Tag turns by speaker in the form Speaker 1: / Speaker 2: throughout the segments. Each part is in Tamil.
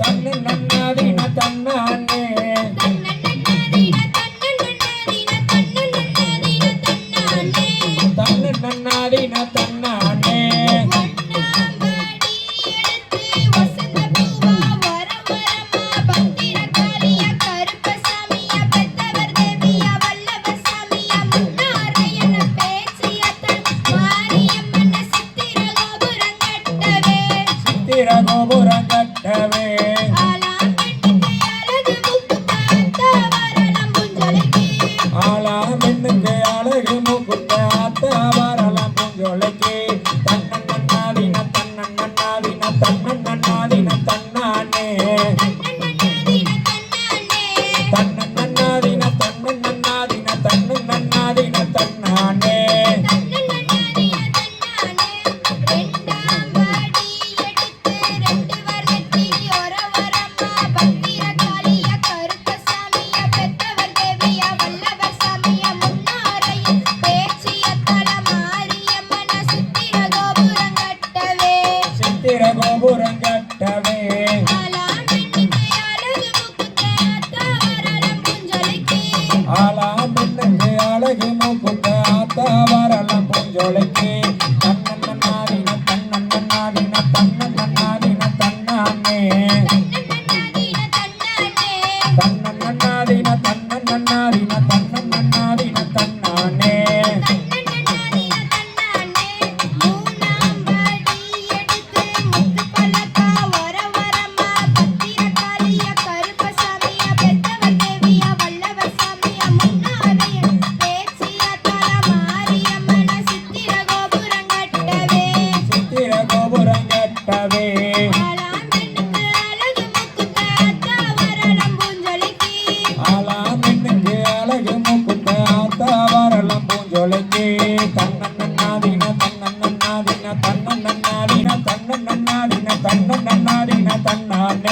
Speaker 1: தன்னு முகுத்த அத்த வரலாம் பூஞ்சோலைக்கு தன்னன் நன்னாதின தன்னன் நன்னாதின தன்னன் நன்னாதின தன்னானே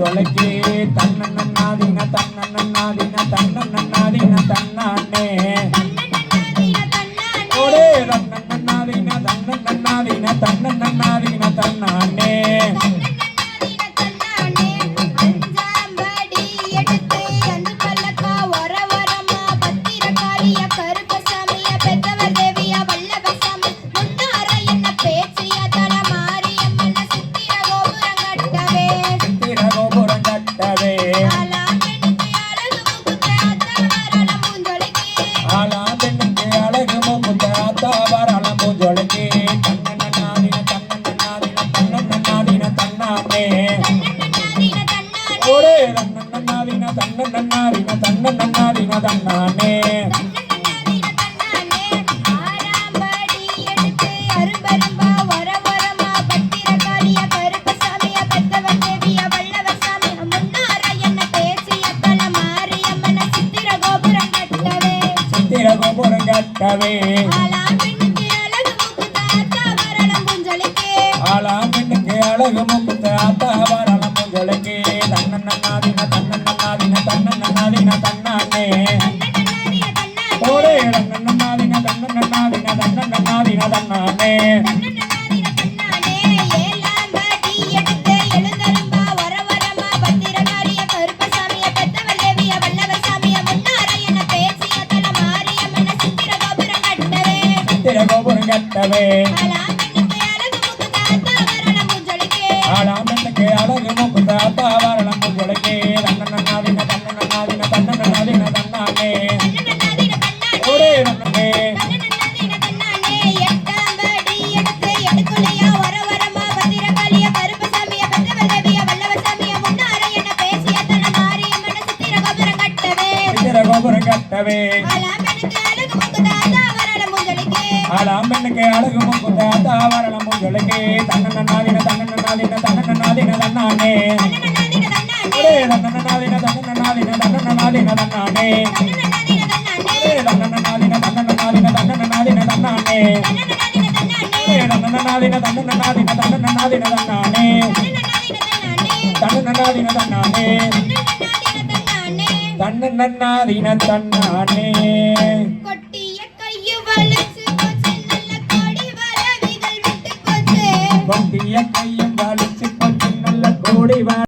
Speaker 1: வரலாம் பூஞ்சோலைக்கு தன்னன் நன்னாதின தன்னன் ஓடே தன்னன் நன்னாதின தன்னன் நன்னாதின தன்னன் கட்டவே ஆலா பெண்ணுக்கு அழகு முகுத்த அத்த வரலாம் பூஞ்சோலைக்கு தன்னன் நன்னாதின தன்னன் நன்னாதின தன்னன் நன்னாதின தன்னானே ஓடே தன்னன் கட்டவே ஆலா பெண்ணுக்கு அழகு முகுத்த அத்த வரலாம் பூஞ்சோலைக்கு தன்னன் நன்னாதின தன்னன் நன்னாதின தன்னன் ஓடே தன்னன் நன்னாதின தன்னன் நன்னாதின தன்னன் கட்டவே ஆலா அழகு முகுத்த அத்த வரலாம் பூஞ்சோலைக்கு தன்னன் நன்னாதின தன்னன் நன்னாதின தன்னானே. ஓடே தன்னே கோபுரம் கட்டவே. ஆலாம் பெண்ணுக்கு அழகு முக்குத்த தாவரணம் முஞ்சொலைக்கு தன்னன் நாதின தன்னன் நாதின தன்னன். நாதின தன்னானே
Speaker 2: ஒரே தன்னன்னாதின தன்னன்னாதின தன்னன்னாதின தன்னானே. ஒரே தன்னன்னாதின தன்னன்னாதின தன்னன்னாதின தன்னானே. ஒரே தன்னன்னாதின தன்னன்னாதின தன்னன்னாதின தன்னானே. தன்னன்னாதின தன்னானே. தன்னன்னாதின தன்னானே. வண்டிய கையும் வலிச்சு கொஞ்சம் நல்ல கோடி வா